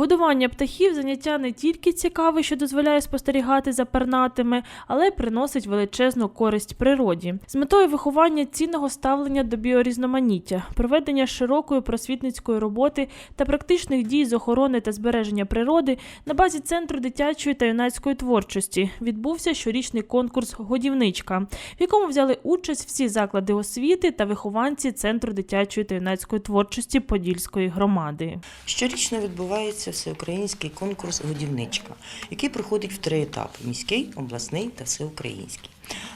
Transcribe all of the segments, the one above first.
Годування птахів заняття не тільки цікаве, що дозволяє спостерігати за пернатими, але й приносить величезну користь природі. З метою виховання цінного ставлення до біорізноманіття, проведення широкої просвітницької роботи та практичних дій з охорони та збереження природи на базі центру дитячої та юнацької творчості відбувся щорічний конкурс Годівничка, в якому взяли участь всі заклади освіти та вихованці центру дитячої та юнацької творчості Подільської громади. Щорічно відбувається всеукраїнський конкурс Годівничка, який проходить в три етапи: міський, обласний та всеукраїнський.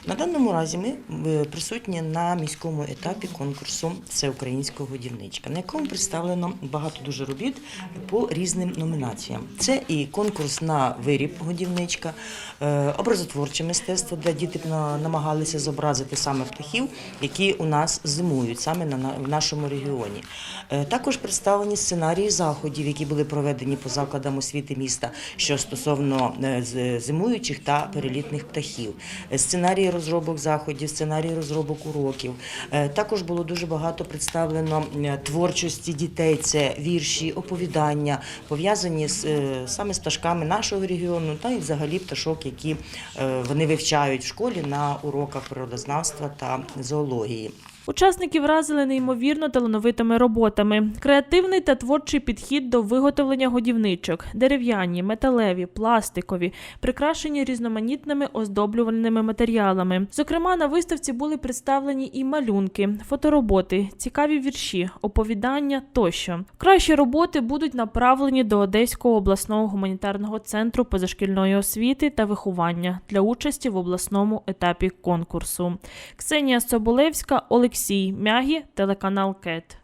На даному разі ми е, присутні на міському етапі конкурсу Всеукраїнського годівничка, на якому представлено багато дуже робіт по різним номінаціям. Це і конкурс на виріб годівничка, е, образотворче мистецтво, де діти намагалися зобразити саме птахів, які у нас зимують саме в нашому регіоні. Е, Також представлені сценарії заходів, які були проведені по закладам освіти міста, що стосовно зимуючих та перелітних птахів. Сценарії розробок заходів, сценарій розробок уроків. Е, Також було дуже багато представлено е, творчості дітей. Це вірші, оповідання, пов'язані з е, саме з пташками нашого регіону, та й взагалі пташок, які вони вивчають в школі на уроках природознавства та зоології. Учасники вразили неймовірно талановитими роботами. Креативний та творчий підхід до виготовлення годівничок, дерев'яні, металеві, пластикові, прикрашені різноманітними оздоблювальними матеріалами. Зокрема, на виставці були представлені і малюнки, фотороботи, цікаві вірші, оповідання тощо. Кращі роботи будуть направлені до Одеського обласного гуманітарного центру позашкільної освіти та виховання для участі в обласному етапі конкурсу. Ксенія Соболевська, Олексій Мягі, телеканал КЕТ.